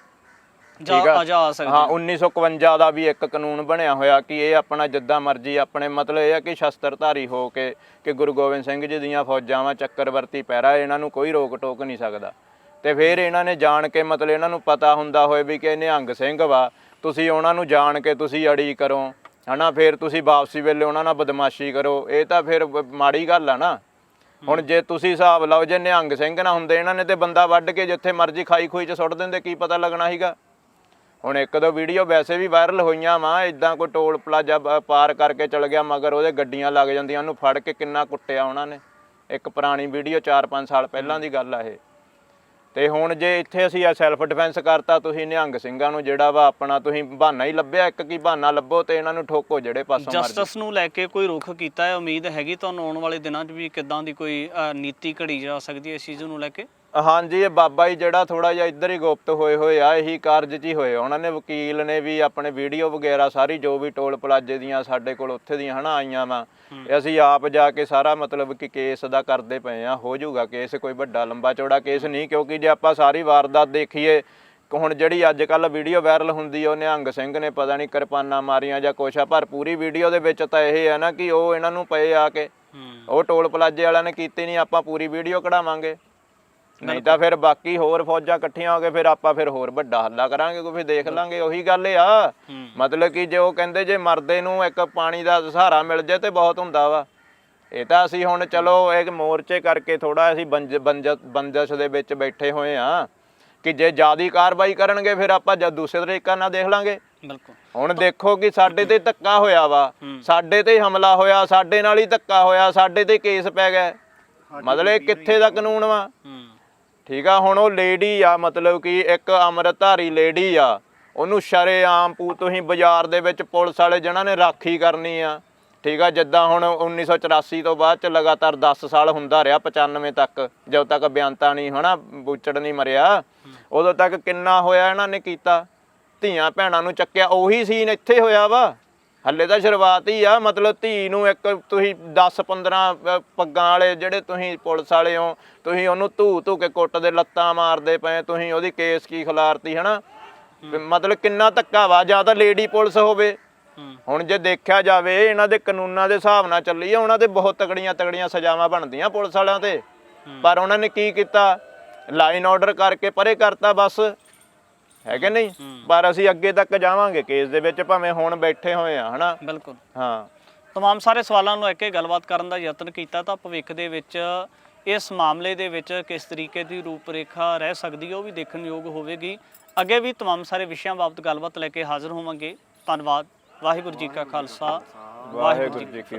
Speaker 3: ਜਾ
Speaker 4: ਠੀਕ ਆ?
Speaker 3: ਆ ਜਾ ਆ ਸਕਦੇ
Speaker 4: ਹਾਂ 1951 ਦਾ ਵੀ ਇੱਕ ਕਾਨੂੰਨ ਬਣਿਆ ਹੋਇਆ ਕਿ ਇਹ ਆਪਣਾ ਜਿੱਦਾਂ ਮਰਜ਼ੀ ਆਪਣੇ ਮਤਲਬ ਇਹ ਆ ਕਿ ਸ਼ਸਤਰਧਾਰੀ ਹੋ ਕੇ ਕਿ ਗੁਰੂ ਗੋਬਿੰਦ ਸਿੰਘ ਜੀ ਦੀਆਂ ਫੌਜਾਂ ਵਾਂ ਚੱਕਰਵਰਤੀ ਪਹਿਰਾ ਇਹਨਾਂ ਨੂੰ ਕੋਈ ਰੋਕ ਟੋਕ ਨਹੀਂ ਸਕਦਾ। ਤੇ ਫਿਰ ਇਹਨਾਂ ਨੇ ਜਾਣ ਕੇ ਮਤਲਬ ਇਹਨਾਂ ਨੂੰ ਪਤਾ ਹੁੰਦਾ ਹੋਏ ਵੀ ਕਿ ਇਹ ਨਿਹੰਗ ਸਿੰਘ ਵਾ। ਤੁਸੀਂ ਉਹਨਾਂ ਨੂੰ ਜਾਣ ਕੇ ਤੁਸੀਂ ਅੜੀ ਕਰੋ ਹਨਾ? ਫਿਰ ਤੁਸੀਂ ਵਾਪਸੀ ਵੇਲੇ ਉਹਨਾਂ ਨਾਲ ਬਦਮਾਸ਼ੀ ਕਰੋ। ਇਹ ਤਾਂ ਫਿਰ ਬ- ਮਾੜੀ ਗੱਲ ਆ ਨਾ। ਹੁਣ ਜੇ ਤੁਸੀਂ ਹਿਸਾਬ ਲਾਓ ਜੇ ਨਿਹੰਗ ਸਿੰਘ ਨਾ ਹੁੰਦੇ ਇਹਨਾਂ ਨੇ ਤੇ ਬੰਦਾ ਵੱਢ ਕੇ ਜਿੱਥੇ ਮਰਜ਼ੀ ਖਾਈ ਖੂਈ ਚ ਸੁੱਟ ਦਿੰਦੇ ਕੀ ਪਤਾ ਲੱਗਣਾ ਸੀਗਾ? ਹੁਣ ਇੱਕ ਦੋ ਵੀਡੀਓ ਵੈਸੇ ਵੀ ਵਾਇਰਲ ਹੋਈਆਂ ਵਾ ਇਦਾਂ ਕੋਈ ਟੋਲ ਪਲਾਜ਼ਾ ਪਾਰ ਕਰਕੇ ਚਲ ਗਿਆ, ਮਗਰ ਉਹਦੇ ਗੱਡੀਆਂ ਲੱਗ ਜਾਂਦੀਆਂ, ਉਹਨੂੰ ਫੜ ਕੇ ਕਿੰਨਾ ਕੁੱਟਿਆ ਉਹਨਾਂ ਨੇ। ਇੱਕ ਪੁਰਾਣੀ ਵੀਡੀਓ 4-5 ਸਾਲ ਪਹਿਲਾਂ ਦੀ ਗੱਲ ਆ ਇਹ। ਤੇ ਹੁਣ ਜੇ ਇੱਥੇ ਅਸੀਂ ਆ ਸੈਲਫ ਡਿਫੈਂਸ ਕਰਤਾ, ਤੁਸੀਂ ਨਿਹੰਗ ਸਿੰਘਾਂ ਨੂੰ ਜਿਹੜਾ ਵਾ ਆਪਣਾ ਤੁਸੀਂ ਬਹਾਨਾ ਹੀ ਲੱਭਿਆ, ਇੱਕ ਕੀ ਬਹਾਨਾ ਲੱਭੋ ਤੇ ਇਹਨਾਂ ਨੂੰ ਠੋਕੋ ਜਿਹੜੇ ਪਾਸੋਂ ਮਰਜ਼ੀ।
Speaker 3: ਜਸਟਿਸ ਨੂੰ ਲੈ ਕੇ ਕੋਈ ਰੁਖ ਕੀਤਾ ਹੈ, ਉਮੀਦ ਹੈਗੀ ਤੁਹਾਨੂੰ ਆਉਣ ਵਾਲੇ ਦਿਨਾਂ 'ਚ ਵੀ ਕਿੱਦਾਂ ਦੀ ਕੋਈ ਨੀਤੀ ਘੜੀ ਜਾ ਸਕਦੀ ਹੈ ਇਸ ਚੀਜ਼ ਨੂੰ ਲੈ ਕੇ?
Speaker 4: ਹਾਂਜੀ ਇਹ ਬਾਬਾ ਜੀ ਜਿਹੜਾ ਥੋੜਾ ਜਿਹਾ ਇੱਧਰ ਹੀ ਗੁਪਤ ਹੋਏ ਹੋਏ ਆ ਇਹੀ ਕਾਰਜ 'ਚ ਹੀ ਹੋਏ ਉਹਨਾਂ ਨੇ ਵਕੀਲ ਨੇ ਵੀ ਆਪਣੇ ਵੀਡੀਓ ਵਗੈਰਾ ਸਾਰੀ ਜੋ ਵੀ ਟੋਲ ਪਲਾਜੇ ਦੀਆਂ ਸਾਡੇ ਕੋਲ ਉੱਥੇ ਦੀਆਂ ਹਨਾ ਆਈਆਂ ਵਾ। ਅਸੀਂ ਆਪ ਜਾ ਕੇ ਸਾਰਾ ਮਤਲਬ ਕਿ ਕੇਸ ਦਾ ਕਰਦੇ ਪਏ ਆ ਹੋ ਜਾਊਗਾ ਕੇਸ ਕੋਈ ਵੱਡਾ ਲੰਬਾ ਚੌੜਾ ਕੇਸ ਨਹੀਂ ਕਿਉਂਕਿ ਜੇ ਆਪਾਂ ਸਾਰੀ ਵਾਰਦਾਤ ਦੇਖੀਏ ਹੁਣ ਜਿਹੜੀ ਅੱਜ ਕੱਲ ਵੀਡੀਓ ਵਾਇਰਲ ਹੁੰਦੀ ਉਹ ਨਿਹੰਗ ਸਿੰਘ ਨੇ ਪਤਾ ਨਹੀਂ ਕਿਰਪਾਨਾਂ ਮਾਰੀਆਂ ਜਾਂ ਕੁਛ ਆ ਪਰ ਪੂਰੀ ਵੀਡੀਓ ਦੇ ਵਿੱਚ ਤਾਂ ਇਹ ਆ ਨਾ ਕਿ ਉਹ ਇਹਨਾਂ ਨੂੰ ਪਏ ਆ ਕੇ ਉਹ ਟੋਲ ਪਲਾਜੇ ਵਾਲਿਆਂ ਨੇ ਕੀਤੀ ਨਹੀਂ ਆਪਾਂ ਪੂਰੀ ਵੀਡੀਓ ਕਢਾਵਾਂਗੇ। ਨਹੀਂ ਤਾਂ ਫਿਰ ਬਾਕੀ ਹੋਰ ਫੌਜਾਂ ਇਕੱਠੀਆਂ ਹੋ ਕੇ ਫਿਰ ਆਪਾਂ ਫਿਰ ਹੋਰ ਵੱਡਾ ਹੱਲਾ ਕਰਾਂਗੇ ਕੋਈ ਫਿਰ ਦੇਖ ਲਾਂਗੇ ਉਹੀ ਗੱਲ ਆ। ਮਤਲਬ ਕਿ ਜੇ ਉਹ ਕਹਿੰਦੇ ਜੇ ਮਰਦੇ ਨੂੰ ਇੱਕ ਪਾਣੀ ਦਾ ਸਹਾਰਾ ਮਿਲ ਜੇ ਤੇ ਬਹੁਤ ਹੁੰਦਾ ਵਾ। ਇਹ ਤਾਂ ਅਸੀਂ ਹੁਣ ਚਲੋ ਇੱਕ ਮੋਰਚੇ ਕਰਕੇ ਥੋੜਾ ਅਸੀਂ ਬੰਜ ਬੰਜ- ਬੰਦਸ਼ ਦੇ ਵਿੱਚ ਬੈਠੇ ਹੋਏ ਆ ਕਿ ਜੇ ਜਿਆਦੀ ਕਾਰਵਾਈ ਕਰਨਗੇ ਫਿਰ ਆਪਾਂ ਜਦ ਦੂਸਰੇ ਤਰੀਕਾ ਨਾਲ ਦੇਖ ਲਾਂਗੇ।
Speaker 3: ਬਿਲਕੁਲ।
Speaker 4: ਹੁਣ ਦੇਖੋ ਕਿ ਸਾਡੇ ਤੇ ਧੱਕਾ ਹੋਇਆ ਵਾ। ਸਾਡੇ ਤੇ ਹਮਲਾ ਹੋਇਆ ਸਾਡੇ ਨਾਲ ਹੀ ਧੱਕਾ ਹੋਇਆ ਸਾਡੇ ਤੇ ਕੇਸ ਪੈ ਗਿਆ। ਮਤਲਬ ਇਹ ਕਿੱਥੇ ਦਾ ਕਾਨੂੰਨ ਵਾ? ਠੀਕ ਆ, ਹੁਣ ਉਹ ਲੇਡੀ ਆ, ਮਤਲਬ ਕਿ ਇੱਕ ਅੰਮ੍ਰਿਤਧਾਰੀ ਲੇਡੀ ਆ। ਉਹਨੂੰ ਸ਼ਰੇਆਮ ਪੂ ਤੁਸੀਂ ਬਾਜ਼ਾਰ ਦੇ ਵਿੱਚ ਪੁਲਿਸ ਵਾਲੇ ਜਿਹਨਾਂ ਨੇ ਰਾਖੀ ਕਰਨੀ ਆ, ਠੀਕ ਆ, ਜਿੱਦਾਂ ਹੁਣ 1984 ਤੋਂ ਬਾਅਦ ਚ ਲਗਾਤਾਰ 10 ਸਾਲ ਹੁੰਦਾ ਰਿਹਾ 95 ਤੱਕ, ਜਦੋਂ ਤੱਕ ਬਿਆਨਤਾ ਨਹੀਂ, ਹਨਾ, ਬੂਚੜ ਨਹੀਂ ਮਰਿਆ। ਉਦੋਂ ਤੱਕ ਕਿੰਨਾ ਹੋਇਆ ਇਹਨਾਂ ਨੇ ਕੀਤਾ? ਧੀਆਂ ਭੈਣਾਂ ਨੂੰ ਚੱਕਿਆ, ਉਹੀ ਸੀਨ ਇੱਥੇ ਹੋਇਆ ਵਾ। ਹੱਲੇ ਤਾਂ ਸ਼ੁਰੂਆਤ ਹੀ ਆ ਮਤਲਬ ਧੀ ਨੂੰ ਇੱਕ ਤੁਸੀਂ 10 15 ਪੱਗਾਂ ਵਾਲੇ ਜਿਹੜੇ ਤੁਸੀਂ ਪੁਲਿਸ ਵਾਲੇ ਹੋ ਤੁਸੀਂ ਉਹਨੂੰ ਧੂ ਧੂ ਕੇ ਕੁੱਟ ਦੇ ਲੱਤਾਂ ਮਾਰਦੇ ਪਏ ਤੁਸੀਂ ਉਹਦੀ ਕੇਸ ਕੀ ਖਿਲਾਰਤੀ ਹਨਾ? ਮਤਲਬ ਕਿੰਨਾ ਧੱਕਾ ਵਾ ਜਾਂ ਤਾਂ ਲੇਡੀ ਪੁਲਿਸ ਹੋਵੇ। ਹੁਣ ਜੇ ਦੇਖਿਆ ਜਾਵੇ ਇਹਨਾਂ ਦੇ ਕਾਨੂੰਨਾਂ ਦੇ ਹਿਸਾਬ ਨਾਲ ਚੱਲੀਏ ਉਹਨਾਂ ਤੇ ਬਹੁਤ ਤਗੜੀਆਂ ਤਗੜੀਆਂ ਸਜ਼ਾਵਾਂ ਬਣਦੀਆਂ ਪੁਲਿਸ ਵਾਲਿਆਂ ਤੇ। ਪਰ ਉਹਨਾਂ ਨੇ ਕੀ ਕੀਤਾ? ਲਾਈਨ ਆਰਡਰ ਕਰਕੇ ਪਰੇ ਕਰਤਾ ਬਸ। ਹੈ ਕਿ ਨਹੀਂ? ਪਰ ਅਸੀਂ ਅੱਗੇ ਤੱਕ ਜਾਵਾਂਗੇ ਕੇਸ ਦੇ ਵਿੱਚ ਭਾਵੇਂ ਹੁਣ ਬੈਠੇ ਹੋਏ ਆ ਹਨਾ?
Speaker 3: ਬਿਲਕੁਲ।
Speaker 4: ਹਾਂ।
Speaker 3: ਤਮਾਮ ਸਾਰੇ ਸਵਾਲਾਂ ਨੂੰ ਲੈ ਕੇ ਗੱਲਬਾਤ ਕਰਨ ਦਾ ਯਤਨ ਕੀਤਾ ਤਾਂ ਭਵਿੱਖ ਦੇ ਵਿੱਚ ਇਸ ਮਾਮਲੇ ਦੇ ਵਿੱਚ ਕਿਸ ਤਰੀਕੇ ਦੀ ਰੂਪਰੇਖਾ ਰਹਿ ਸਕਦੀ ਹੈ ਉਹ ਵੀ ਦੇਖਣ ਯੋਗ ਹੋਵੇਗੀ। ਅੱਗੇ ਵੀ ਤਮਾਮ ਸਾਰੇ ਵਿਸ਼ਿਆਂ ਬਾਬਤ ਗੱਲਬਾਤ ਲੈ ਕੇ ਹਾਜ਼ਰ ਹੋਵਾਂਗੇ। ਧੰਨਵਾਦ। ਵਾਹਿਗੁਰੂ ਜੀ ਕਾ ਖਾਲਸਾ।
Speaker 4: ਵਾਹਿਗੁਰੂ ਜੀ ਕੀ